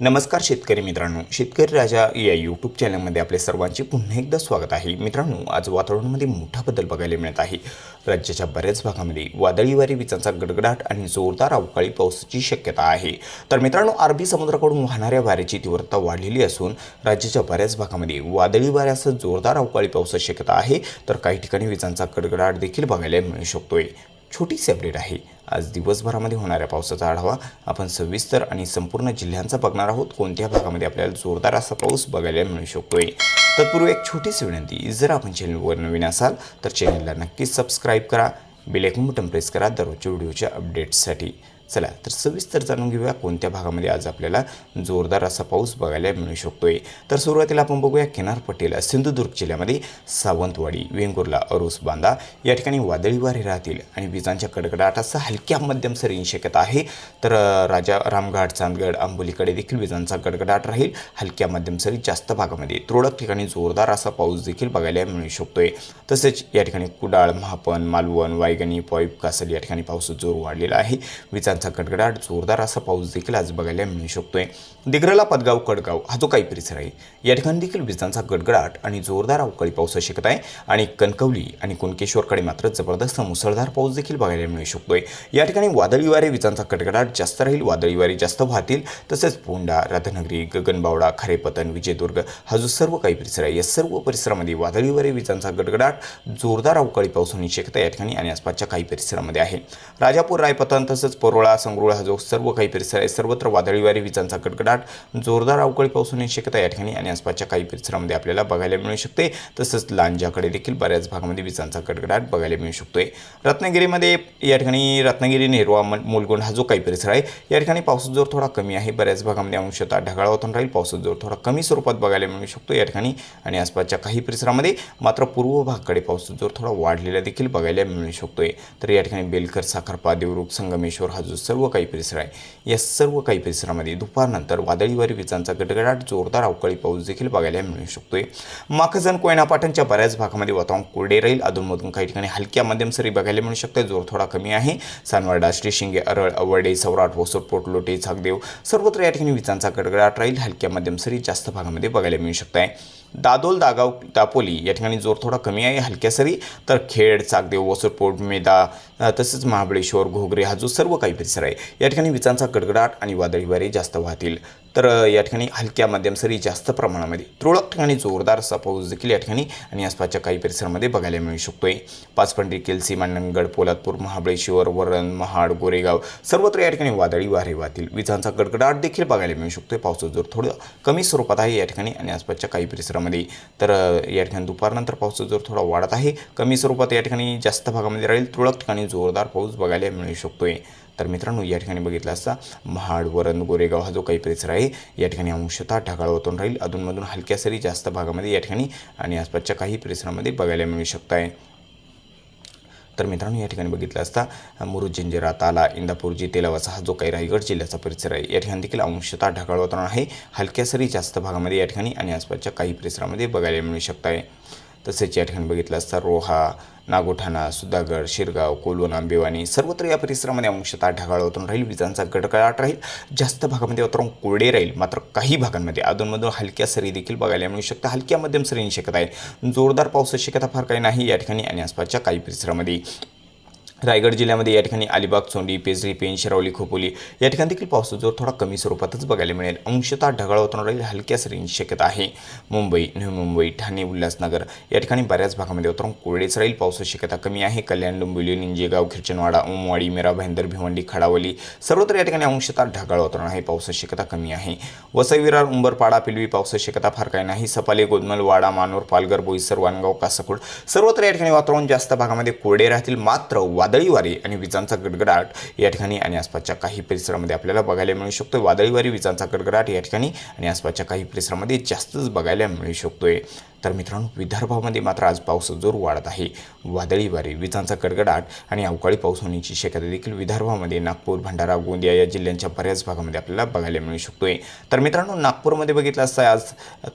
नमस्कार शेतकरी मित्रांनो. शेतकरी राजा या यूट्यूब चॅनलमध्ये आपले सर्वांचे पुन्हा एकदा स्वागत आहे. मित्रांनो आज वातावरणामध्ये मोठा बदल बघायला मिळत आहे. राज्याच्या बऱ्याच भागामध्ये वादळी वारी विजांचा गडगडाट आणि जोरदार अवकाळी पावसाची शक्यता आहे. तर मित्रांनो अरबी समुद्राकडून वाहणाऱ्या वाऱ्याची तीव्रता वाढलेली असून राज्याच्या बऱ्याच भागामध्ये वादळी वाऱ्यासह जोरदार अवकाळी पावसाची शक्यता आहे. तर काही ठिकाणी विजांचा गडगडाट देखील बघायला मिळू शकतोय. छोटीशी अपडेट आहे. आज दिवसभरामध्ये होणाऱ्या पावसाचा आढावा आपण सविस्तर आणि संपूर्ण जिल्ह्यांचा बघणार आहोत. कोणत्या भागामध्ये आपल्याला जोरदार असा पाऊस बघायला मिळू शकतोय? तत्पूर्वी एक छोटीशी विनंती जर आपण चॅनलवर नवीन असाल तर चॅनलला नक्कीच सबस्क्राईब करा. बेलेकून बटन प्रेस करा दररोजच्या व्हिडिओच्या अपडेट्ससाठी चला तर सविस्तर जाणून घेऊया कोणत्या भागामध्ये आज आपल्याला जोरदार असा पाऊस बघायला मिळू शकतोय. तर सुरुवातीला आपण बघूया किनारपट्टीला सिंधुदुर्ग जिल्ह्यामध्ये सावंतवाडी वेंगुर्ला अरुस बांदा या ठिकाणी वादळी वारे राहतील आणि विजांच्या कडकडाटासह हलक्या मध्यम सरींची शक्यता आहे. तर राजा रामघाट चांदगड आंबोलीकडे देखील विजांचा गडगडाट राहील. हलक्या मध्यम सरी जास्त भागामध्ये तुरळक ठिकाणी जोरदार असा पाऊस देखील बघायला मिळू शकतोय. तसेच या ठिकाणी कुडाळ महापन मालवण वायगणी पॉईप कासल या ठिकाणी पाऊस जोर वाढलेला आहे. विजांचा गडगडाट जोरदार असा पाऊस देखील आज बघायला मिळू शकतोय. दिग्रला पदगाव कडगाव हा जो काही परिसर आहे या ठिकाणी देखील विजांचा गडगडाट आणि जोरदार अवकाळी पाऊस शिकत आहे. आणि कणकवली आणि कुणकेश्वरकडे मात्र जबरदस्त मुसळधार पाऊस देखील बघायला मिळू शकतोय. या ठिकाणी वादळी वारे विजांचा गडगडाट जास्त राहील वादळी वारे जास्त वाहतील. तसेच पोंडा राधानगरी गगनबावडा खारेपतन विजयदुर्ग हा जो सर्व काही परिसर आहे या सर्व परिसरामध्ये वादळी वारे विजांचा गडगडाट जोरदार अवकाळी पाऊस होण्याची शक्यता या ठिकाणी आणि आसपासच्या काही परिसरामध्ये आहे. राजापूर रायपतन तसंच परोळा संगरुळ हा जो सर्व काही परिसर आहे सर्वत्र वादळी वारी विजांचा कडकडाट जोरदार अवकाळी पाऊस होण्याची शक्यता या ठिकाणी आणि आसपासच्या काही परिसरामध्ये आपल्याला बघायला मिळू शकते. तसंच लांजाकडे देखील बऱ्याच भागामध्ये विजांचा कडकडाट बघायला मिळू शकतोय. रत्नागिरीमध्ये या ठिकाणी रत्नागिरी नेरवा मुलगुंड हा जो काही परिसर आहे या ठिकाणी पावसाचा जोर थोडा कमी आहे. बऱ्याच भागामध्ये अंशतः ढगाळ होतून राहील. पावसाचा जोर थोडा कमी स्वरूपात बघायला मिळू शकतो या ठिकाणी आणि आसपासच्या काही परिसरामध्ये मात्र पूर्व भागाकडे पावसाचा जोर थोडा वाढलेला देखील बघायला मिळू शकतोय. तर या ठिकाणी बेलकर साखरपा देवरुख संगमेश्वर हा जो सर्व काही परिसर आहे. या सर्व काही परिसरामध्ये दुपारनंतर वादळीवारी विजांचा गडगडाट जोरदार अवकाळी पाऊस देखील बघायला मिळू शकतोय. माखजन कोयना पाटणच्या बऱ्याच भागामध्ये वातावरण कोरडे राहील. अधूनमधून काही ठिकाणी हलक्या मध्यम सरी बघायला मिळू शकते जोर थोडा कमी आहे. सानवाडा श्रीशिंगे अरळ अवडे सौराट होसर पोटलोटे झागदेव सर्वत्र या ठिकाणी विजांचा गडगडाट राहील. हलक्या मध्यम सरी जास्त भागामध्ये बघायला मिळू शकत आहे दादोल दागाव दापोली या ठिकाणी जोर थोडा कमी आहे. हलक्या सरी तर खेड चाकदेव वसरपोट मेदा तसेच महाबळेश्वर घोगरे हा जो सर्व काही परिसर आहे या ठिकाणी विजांचा गडगडाट आणि वादळी वारे जास्त वाहतील. तर या ठिकाणी हलक्या मध्यम सरी जास्त प्रमाणामध्ये तुरळक ठिकाणी जोरदार असा पाऊस देखील या ठिकाणी आणि आसपासच्या काही परिसरामध्ये बघायला मिळू शकतोय. पाचपंडी केलसी मांडणगड पोलादपूर महाबळेश्वर वरण महाड गोरेगाव सर्वत्र या ठिकाणी वादळी वारे वाहतील विजांचा गडगडाट देखील बघायला मिळू शकतोय. पावसाचा जोर थोडं कमी स्वरूपात आहे या ठिकाणी आणि आसपासच्या काही परिसरामध्ये. तर या ठिकाणी दुपारनंतर पावसाचा जोर थोडा वाढत आहे. कमी स्वरूपात या ठिकाणी जास्त भागामध्ये राहील. तुरळक ठिकाणी जोरदार पाऊस बघायला मिळू शकतोय. तर मित्रांनो या ठिकाणी बघितलं असता महाड वरण गोरेगाव हा जो काही परिसर आहे या ठिकाणी अंशतः ढगाळ होतून राहील. अधूनमधून हलक्या सरी जास्त भागामध्ये या ठिकाणी आणि आसपासच्या काही परिसरामध्ये बघायला मिळू शकत आहे तर मित्रांनो या ठिकाणी बघितलं असता मुरुजिंजिरा ताला इंदापूरजी तेलावासा हा जो काही रायगड जिल्ह्याचा परिसर आहे या ठिकाणी देखील अंशतः ढगाळ वातावरण आहे. हलक्या सरी जास्त भागामध्ये या ठिकाणी आणि आसपासच्या काही परिसरामध्ये बघायला मिळू शकत आहे तसेच या ठिकाणी बघितलं असता रोहा नागोठाणा सुधागड शिरगाव कोलवण आंबेवाणी सर्वत्र या परिसरामध्ये अंशतः ढगाळ होतून राहील. विजांचा गडगडाट राहील. जास्त भागामध्ये वातावरण कोरडे राहील. मात्र काही भागांमध्ये अधूनमधून हलक्या सरी देखील बघायला मिळू शकतात. हलक्या मध्यम सरींची शक्यता आहे. जोरदार पावसाची शक्यता फार काही नाही. या ठिकाणी आणि आसपासच्या काही परिसरामध्ये रायगड जिल्ह्यामध्ये या ठिकाणी अलिबाग चोंडी पेजरी पेन शिरावली खोपोली या ठिकाणी देखील पावसाचा जोर थोडा कमी स्वरूपातच बघायला मिळेल. अंशतः ढगाळ होताना राहील हलक्या सरींची शक्यता आहे. मुंबई नवी मुंबई ठाणे उल्हासनगर या ठिकाणी बऱ्याच भागामध्ये वातावरण कोरडेच राहील पावसाची शक्यता कमी आहे. कल्याण डोंबिवली निंजेगाव खिरचनवाडा उमवाडी मेरा भाईंदर भिवंडी खडावली सर्वत्र या ठिकाणी अंशतः ढगाळ वातावरण आहे. पावसाची शक्यता कमी आहे. वसई विरार उंबरपाडा पिलवी पावसाची शक्यता फार काही नाही. सपाले गोदमल वाडा मानोर पालघर बोईसर वानगाव कासकोड सर्वत्र या ठिकाणी वातावरण जास्त भागामध्ये कोरडे राहतील. मात्र वादळी वारे आणि विजांचा गडगडाट या ठिकाणी आणि आसपासच्या काही परिसरामध्ये आपल्याला बघायला मिळू शकतो वादळी वारे विजांचा गडगडाट या ठिकाणी आणि आसपासच्या काही परिसरामध्ये जास्तच बघायला मिळू शकतोय. तर मित्रांनो विदर्भामध्ये मात्र आज पाऊस जोर वाढत आहे. वादळी वारे विजांचा कडकडाट आणि अवकाळी पाऊस होण्याची शक्यता देखील विदर्भामध्ये नागपूर भंडारा गोंदिया या जिल्ह्यांच्या बऱ्याच भागामध्ये आपल्याला बघायला मिळू शकतोय. तर मित्रांनो नागपूरमध्ये बघितलं असतं आज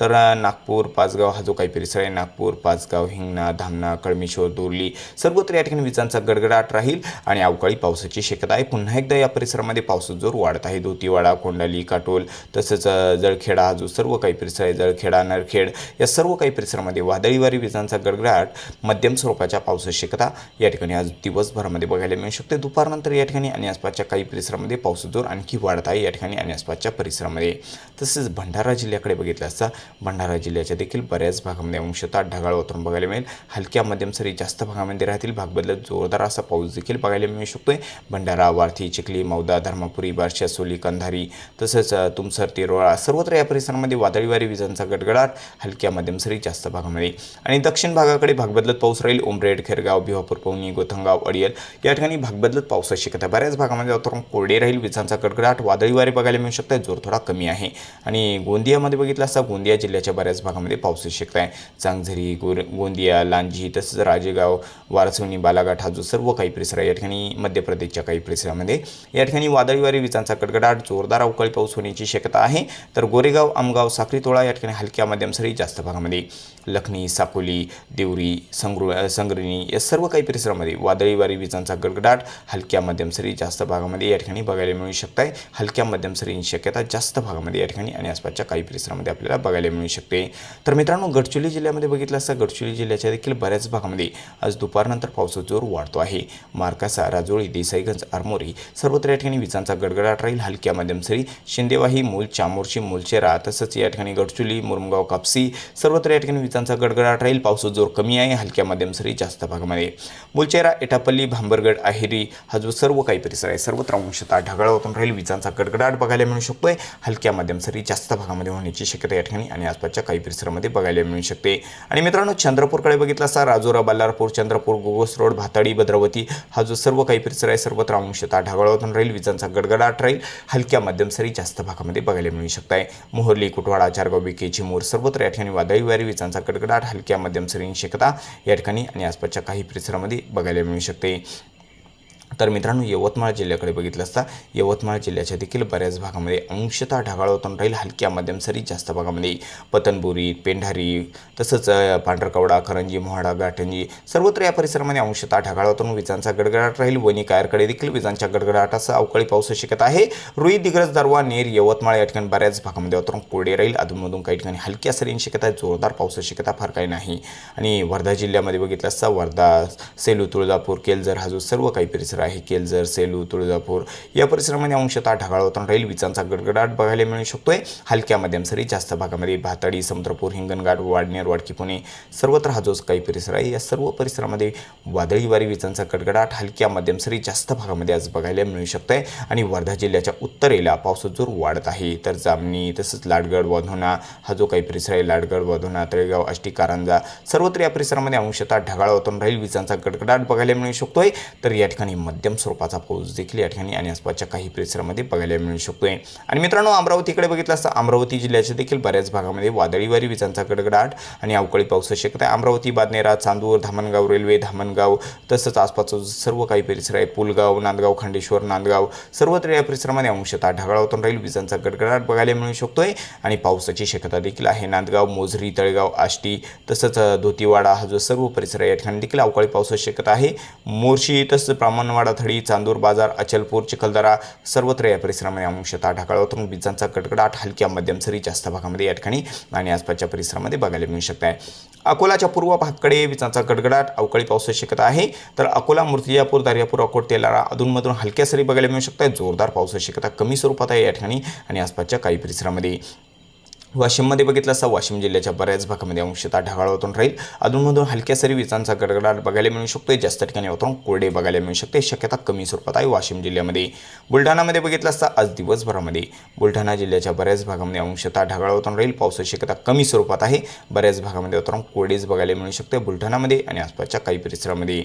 तर नागपूर पाचगाव हा जो काही परिसर आहे नागपूर पाचगाव हिंगणा धामणा कळमेश्वर दोरली सर्वत्र या ठिकाणी विजांचा गडगडाट राहील आणि अवकाळी पावसाची शक्यता आहे. पुन्हा एकदा या परिसरामध्ये पाऊस जोर वाढत आहे. धोतीवाडा कोंडाली काटोल तसंच जळखेडा हा जो सर्व काही परिसर आहे जळखेडा नरखेड या सर्व काही परिसरामध्ये वादळी वारी विजांचा गडगडाट मध्यम स्वरूपाच्या पावसाची शक्यता. या ठिकाणी आज दिवसभरामध्ये बघायला मिळू शकते. दुपारनंतर या ठिकाणी आणि आसपासच्या काही परिसरामध्ये पाऊस जोर आणखी वाढत आहे या ठिकाणी आणि आसपासच्या परिसरामध्ये. तसेच भंडारा जिल्ह्याकडे बघितलं असता भंडारा जिल्ह्याच्या देखील बऱ्याच भागामध्ये अंशतः ढगाळ वातावरण बघायला मिळेल. हलक्या मध्यम सरी जास्त भागामध्ये राहतील. भाग बदलत जोरदार असा पाऊस देखील बघायला मिळू शकतोय. भंडारा वार्थी चिखली मौदा धर्मापुरी बार्शी सोली कंधारी तसंच तुमसर तिरोळा सर्वत्र या परिसरामध्ये वादळी वारी विजांचा गडगडाट हलक्या मध्यम सरी जास्त भागामध्ये. आणि दक्षिण भागाकडे भाग बदलत पाऊस राहील. उमरेड खेरगाव भिवापूर पवनी गोथंगाव अडियल या ठिकाणी भाग बदलत पावसाची शक्यता आहे. बऱ्याच भागामध्ये वातावरण कोरडे राहील. विजांचा कडकडाट वादळी वारे बघायला मिळू शकतात. जोर थोडा कमी आहे. आणि गोंदियामध्ये बघितलं असता गोंदिया जिल्ह्याच्या बऱ्याच भागामध्ये पावसाची शक्यता आहे. चांगझरी गोर गोंदिया लांजी तसंच राजेगाव वारसवणी बालाघाट हा जो सर्व काही परिसर आहे या ठिकाणी मध्य प्रदेशच्या काही परिसरामध्ये. या ठिकाणी वादळी वारे विजांचा कडकडाट जोरदार अवकाळी पाऊस होण्याची शक्यता आहे. तर गोरेगाव आमगाव साखरीतोळा या ठिकाणी हलक्या मध्यम सरी जास्त भागामध्ये. लखनी साकोली देवरी संग्रु संग्रिणी या सर्व काही परिसरामध्ये वादळी वारी विजांचा गडगडाट हलक्या मध्यम सरी जास्त भागामध्ये या ठिकाणी बघायला मिळू शकत आहे हलक्या मध्यम सरींची शक्यता जास्त भागामध्ये या ठिकाणी आणि आसपासच्या काही परिसरामध्ये आपल्याला बघायला मिळू शकते. तर मित्रांनो गडचिरोली जिल्ह्यामध्ये बघितलं असता गडचिरोली जिल्ह्याच्या देखील बऱ्याच भागामध्ये आज दुपारनंतर पावसाचा जोर वाढतो आहे. मार्कासा राजोळी देसाईगंज आरमोरी सर्वत्र या ठिकाणी विजांचा गडगडाट राहील. हलक्या मध्यम सरी शिंदेवाही मूल चामोर्शी मूलचेरा तसंच या ठिकाणी गडचुली मुरमगाव कापसी सर्वत्र या ठिकाणी विजांचा गडगडाट राहील. पावसाचा जोर कमी आहे. हलक्या मध्यम सरी जास्त भागामध्ये. मुलचेरा एटापल्ली भांबरगड आहेरी हा जो सर्व काही परिसर आहे सर्वत्र अंशता ढगाळ होतून राहील. विजांचा गडगडाट बघायला मिळू शकतोय. हलक्या मध्यम सरी जास्त भागामध्ये होण्याची शक्यता या ठिकाणी आणि आसपासच्या काही परिसरामध्ये बघायला मिळू शकते. आणि मित्रांनो चंद्रपूरकडे बघितलं असता राजोरा बल्लारपूर चंद्रपूर गोगोस रोड भाताडी भद्रावती हा जो सर्व काही परिसर आहे सर्वत्र अंशता ढगाळ होतून राहील. विजांचा गडगडाट राहील. हलक्या मध्यम सरी जास्त भागामध्ये बघायला मिळू शकत आहे मोहर्ली कुटवाडा चारगाव बिके चिमूर सर्वत्र या ठिकाणी वादळी वारी विजांचा कडकडाट हलक्या मध्यम सरींनी शक्यता या ठिकाणी आणि आसपासच्या काही परिसरामध्ये बघायला मिळू शकते. तर मित्रांनो यवतमाळ जिल्ह्याकडे बघितलं असता यवतमाळ जिल्ह्याच्या देखील बऱ्याच भागामध्ये अंशतः ढगाळ होताना राहील हलक्या मध्यम सरी जास्त भागामध्ये. पतनबुरी पेंढारी तसंच पांढरकवडा करंजी मोहाडा गाठंजी सर्वत्र या परिसरामध्ये अंशतः ढगाळ होताना विजांचा गडगडाट राहील. वनी कायरकडे देखील विजांच्या गडगडाटासह अवकाळी पाऊस शक्यता आहे. रुई दिग्रज दरवा नेर यवतमाळ या ठिकाणी बऱ्याच भागामध्ये वातावरण कोरडे राहील. अधूनमधून काही ठिकाणी हलक्या सरींची शक्यता आहे. जोरदार पावसाची शक्यता फार काही नाही. आणि वर्धा जिल्ह्यामध्ये बघितलं असता वर्धा सेलू तुळजापूर केलझर हा जो सर्व काही परिसर आहे. केलझर सेलू तुळजापूर या परिसरामध्ये अंशतः ढगाळ होताना राहील विजांचा गडगडाट बघायला मिळू शकतोय. हलक्या मध्यम सरी जास्त भागामध्ये भाताडी समुद्रपूर हिंगणघाट वाडनेर वाडकी पुणे सर्वत्र हा जो काही परिसर आहे या सर्व परिसरामध्ये वादळी वारी विजांचा गडगडाट हलक्या मध्यम सरी जास्त भागामध्ये आज बघायला मिळू शकतंय. आणि वर्धा जिल्ह्याच्या उत्तरेला पावसाचा जोर वाढत आहे. तर जामणी तसंच लाडगड वधोना हा जो काही परिसर आहे लाडगड वधोना तळेगाव आष्टी कारंजा सर्वत्र या परिसरामध्ये अंशतः ढगाळ होताना राहील विजांचा गडगडाट बघायला मिळू शकतोय. तर या ठिकाणी मध्यम स्वरूपाचा पाऊस देखील या ठिकाणी आणि आसपासच्या काही परिसरामध्ये बघायला मिळू शकतोय. आणि मित्रांनो अमरावतीकडे बघितलं असता अमरावती जिल्ह्याच्या देखील बऱ्याच भागामध्ये वादळी वारी विजांचा गडगडाट आणि अवकाळी पाऊस शक्यता आहे अमरावती बादनेरा चांदूर धामणगाव रेल्वे धामणगाव तसंच आसपासचं सर्व काही परिसर आहे. पुलगाव नांदगाव खंडेश्वर नांदगाव सर्वत्र या परिसरामध्ये अंशतः ढगाळावतून राहील. विजांचा गडगडाट बघायला मिळू शकतोय आणि पावसाची शक्यता देखील आहे. नांदगाव मोझरी तळगाव आष्टी तसंच धोतीवाडा हा जो सर्व परिसर आहे या ठिकाणी देखील अवकाळी पावसाची शक्यता आहे. मोर्शी तसंच ब्राह्मणवाडा थडी चांदूर बाजार अचलपूर चिखलदरा सर्वत्र या परिसरामध्ये अंशतः ढगाळ होतून विजांचा गडगडाट हलक्या मध्यम सरी जास्त भागामध्ये या ठिकाणी आणि आसपासच्या परिसरामध्ये बघायला मिळू शकत आहे अकोलाच्या पूर्व भागकडे विजांचा गडगडाट अवकाळी पावसाची शक्यता आहे. तर अकोला मूर्तिजापूर दर्यापूर अकोट तेलारा अधूनमधून हलक्या सरी बघायला मिळू शकत आहे जोरदार पावसाची शक्यता कमी स्वरूपात आहे या ठिकाणी आणि आसपासच्या काही परिसरामध्ये. वाशिममध्ये बघितलं असता वाशिम जिल्ह्याच्या बऱ्याच भागामध्ये अंशतः ढगाळ होतून राहील. अधूनमधून हलक्या सरी विजांचा गडगडाट बघायला मिळू शकतो जास्त ठिकाणी होतून कोरडे बघायला मिळू शकते. शक्यता कमी स्वरूपात आहे वाशिम जिल्ह्यामध्ये. बुलढाणामध्ये बघितलं असता आज दिवसभरामध्ये बुलढाणा जिल्ह्याच्या बऱ्याच भागामध्ये अंशतः ढगाळ होतून राहील. पावसाची शक्यता कमी स्वरूपात आहे. बऱ्याच भागामध्ये होतून कोरडेच बघायला मिळू शकते. बुलढाणामध्ये आणि आसपासच्या काही परिसरामध्ये.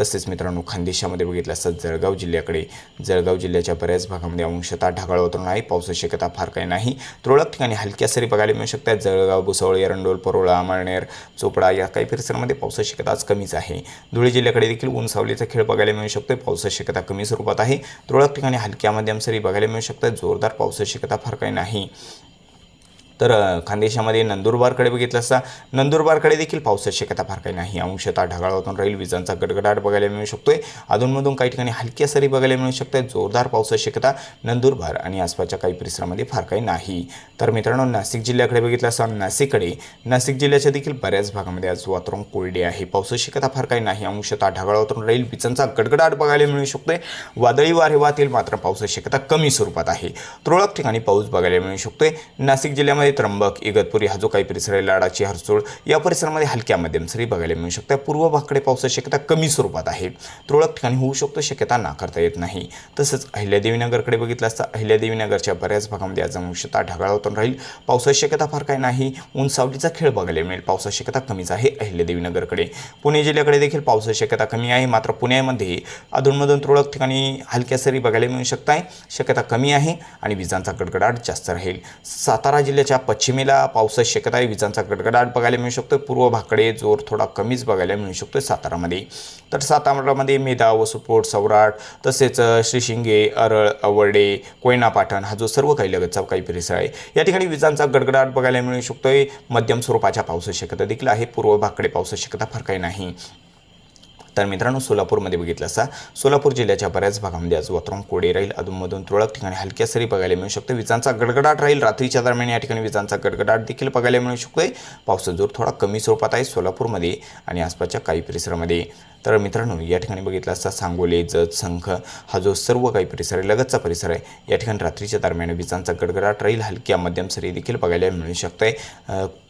तसेच मित्रांनो खानदेशामध्ये बघितलं असतं जळगाव जिल्ह्याकडे. जळगाव जिल्ह्याच्या बऱ्याच भागामध्ये अंशतः ढगाळ होतून आहे. पावसाची शक्यता फार काही नाही. तुरळक ठिकाणी हलक्या सरी सरी बघायला मिळू शकतात. जळगाव भुसावळ एरंडोल परोळा अमळनेर चोपडा या काही परिसरामध्ये पावसाची शक्यता आज कमीच आहे. धुळे जिल्ह्याकडे देखील ऊन खेळ बघायला मिळू शकतो पावसाची शक्यता कमी स्वरूपात आहे. तुरळक ठिकाणी हलक्या मध्यम सरी बघायला मिळू शकतात. जोरदार पावसाची शक्यता फार काही नाही. तर खानदेशामध्ये नंदुरबारकडे बघितलं असता नंदुरबारकडे देखील पावसाची शक्यता फार काही नाही. अंशतः ढगाळ होतून राहील विजांचा गडगडाट बघायला मिळू शकतोय. अधूनमधून काही ठिकाणी हलक्या सरी बघायला मिळू शकतात. जोरदार पावसाची शक्यता नंदुरबार आणि आसपासच्या काही परिसरामध्ये फार काही नाही. तर मित्रांनो नाशिक जिल्ह्याकडे बघितलं असता नाशिककडे नाशिक जिल्ह्याच्या देखील बऱ्याच भागामध्ये आज वातावरण कोरडे आहे. पावसाची शक्यता फार काही नाही. अंशतः ढगाळ होतून राहील विजांचा गडगडाट बघायला मिळू शकतोय. वादळी वारे वाहतील मात्र पावसाची शक्यता कमी स्वरूपात आहे. तुरळक ठिकाणी पाऊस बघायला मिळू शकतोय. नाशिक जिल्ह्यामध्ये त्र्यंबक इगतपुरी हा जो काही परिसर आहे लाडाची हरसूळ या परिसरामध्ये हलक्या मध्यम सरी बघायला मिळू शकतात पूर्व भागकडे पावसाची शक्यता कमी स्वरूपात आहे. तुरळक ठिकाणी होऊ शकतो शक्यता नाकारता येत नाही. तसंच अहिल्यादेवीनगरकडे बघितलं असता अहिल्यादेवीनगरच्या बऱ्याच भागामध्ये आज अंशता ढगाळ राहील. पावसाची शक्यता फार काही नाही. ऊन खेळ बघायला मिळेल. पावसाची शक्यता कमीच आहे अहिल्यादेवीनगरकडे. पुणे जिल्ह्याकडे देखील पावसाची शक्यता कमी आहे. मात्र पुण्यामध्ये अधूनमधून तुरळक ठिकाणी हलक्या सरी बघायला मिळू शकत आहे शक्यता कमी आहे आणि विजांचा गडगडाट जास्त राहील. सातारा जिल्ह्याच्या पश्चिमेला पावसाची शक्यता आहे विजांचा गडगडाट बघायला मिळू शकतो पूर्व भाकडे जोर थोडा कमीच बघायला मिळू शकतो सातारामध्ये. तर सातारामध्ये मेधा वसुपोट सौराट तसेच श्रीशिंगे अरळ अवर्डे कोयनापाठण हा जो सर्व काही लगतचा काही परिसर आहे या ठिकाणी विजांचा गडगडाट बघायला मिळू शकतोय. मध्यम स्वरूपाच्या पावसाची शक्यता देखील आहे. पूर्व भाकडे पावसाची शक्यता फार काही नाही. तर मित्रांनो सोलापूरमध्ये बघितलं असता सोलापूर जिल्ह्याच्या बऱ्याच भागामध्ये आज वातावरण कोडे राहील. अधूनमधून तुरळक ठिकाणी हलक्या सरी बघायला मिळू शकते विजांचा गडगडाट राहील. रात्रीच्या दरम्यान या ठिकाणी विजांचा गडगडाट देखील बघायला मिळू शकतोय. पावसाचा जोर थोडा कमी स्वरूपात आहे सोलापूरमध्ये आणि आसपासच्या काही परिसरामध्ये. तर मित्रांनो या ठिकाणी बघितलं असता सांगोले जत संख हा जो सर्व काही परिसर आहे लगतचा परिसर आहे या ठिकाणी रात्रीच्या दरम्यान विजांचा गडगडाट राहील. हलक्या मध्यम सरी देखील बघायला मिळू शकते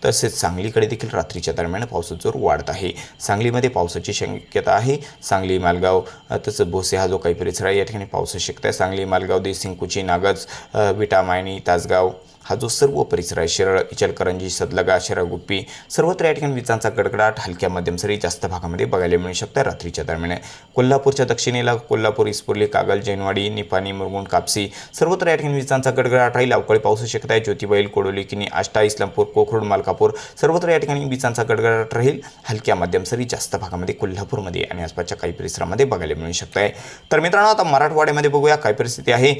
तसेच सांगलीकडे देखील रात्रीच्या दरम्यान पावसाचा जोर वाढत आहे. सांगलीमध्ये पावसाची शक्यता आहे. सांगली मालगाव तसंच भोसे हा जो काही परिसर आहे या ठिकाणी पावसाची शक्यता आहे. सांगली मालगाव देसिंग कुची नागज विटामायणी विटा तासगाव हा जो सर्व परिसर आहे शिरळ इचलकरंजी सदलगा शिरळ गुप्पी सर्वत्र या ठिकाणी विजांचा गडगडाट हलक्या मध्यम सरी जास्त भागामध्ये बघायला मिळू शकतात रात्रीच्या दरम्यान. कोल्हापूरच्या दक्षिणेला कोल्हापूर इस्पुर्ली कागल जैनवाडी निपाणी मुरगुंड कापसी सर्वत्र या ठिकाणी विजांचा गडगडाट राहील. अवकाळी पावसाची शकत आहे. ज्योतिबाईल कोडोली किनी आष्टा इस्लामपूर कोखरूड मालकापूर सर्वत्र या ठिकाणी विजांचा गडगडाट राहील. हलक्या मध्यम सरी जास्त भागामध्ये कोल्हापूरमध्ये आणि आसपासच्या काही परिसरामध्ये बघायला मिळू शकत आहे. तर मित्रांनो आता मराठवाड्यामध्ये बघूया काय परिस्थिती आहे.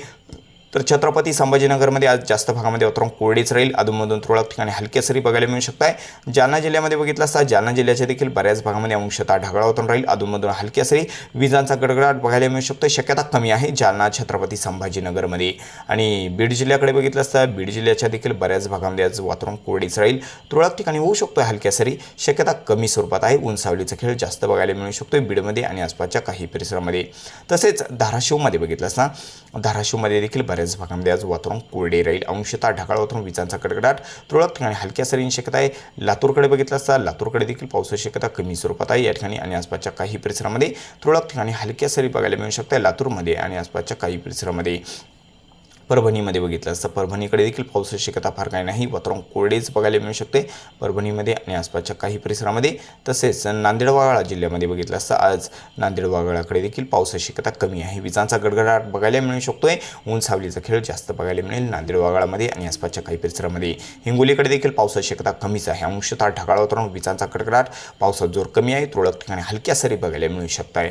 तर छत्रपती संभाजीनगरमध्ये आज जास्त भागामध्ये वातावरण कोरडेच राहील. अधूनमधून तुरळक ठिकाणी हलक्या सरी बघायला मिळू शकत आहे जालना जिल्ह्यामध्ये बघितलं असता जालना जिल्ह्याच्या देखील बऱ्याच भागामध्ये अंशतः ढगाळ होतून राहील. अधूनमधून हलक्या सरी विजांचा गडगडाट बघायला मिळू शकतो शक्यता कमी आहे जालना छत्रपती संभाजीनगरमध्ये. आणि बीड जिल्ह्याकडे बघितलं असता बीड जिल्ह्याच्या देखील बऱ्याच भागामध्ये आज वातावरण कोरडेच राहील. तुरळक ठिकाणी होऊ शकतो हलक्या सरी. शक्यता कमी स्वरूपात आहे. उंचावलीचा खेळ जास्त बघायला मिळू शकतो बीडमध्ये आणि आसपासच्या काही परिसरामध्ये. तसेच धाराशिवमध्ये बघितलं असता धाराशिवमध्ये देखील बऱ्याच भागामध्ये आज वातावरण कोरडे राहील. अंशतः ढगाळ वातावरण विजांचा कडकडाट तुरळक ठिकाणी हलक्या सरींची शक्यता आहे. लातूरकडे बघितलं असता लातूरकडे देखील पावसाची शक्यता कमी स्वरूपात आहे. या ठिकाणी आणि आसपासच्या काही परिसरामध्ये तुरळक ठिकाणी हलक्या सरी बघायला मिळू शकतात लातूरमध्ये आणि आसपासच्या काही परिसरामध्ये परभणीमध्ये बघितलं असतं. परभणीकडे देखील पावसाची शक्यता फार काही नाही. वातावरण कोरडेच बघायला मिळू शकते. परभणीमध्ये आणि आसपासच्या काही परिसरामध्ये तसेच नांदेड वाघाळा जिल्ह्यामध्ये बघितलं असतं. आज नांदेड वाघाळाकडे देखील पावसाची शक्यता कमी आहे. विजांचा गडगडाट बघायला मिळू शकतो ऊन सावलीचा खेळ जास्त बघायला मिळेल. नांदेड वाघाळामध्ये आणि आसपासच्या काही परिसरामध्ये हिंगोलीकडे देखील पावसाची शक्यता कमीच आहे. अंशतः ढगाळ वातावरण विजांचा गडगडाट पावसात जोर कमी आहे. तुरळक ठिकाणी हलक्या सरी बघायला मिळू शकत आहे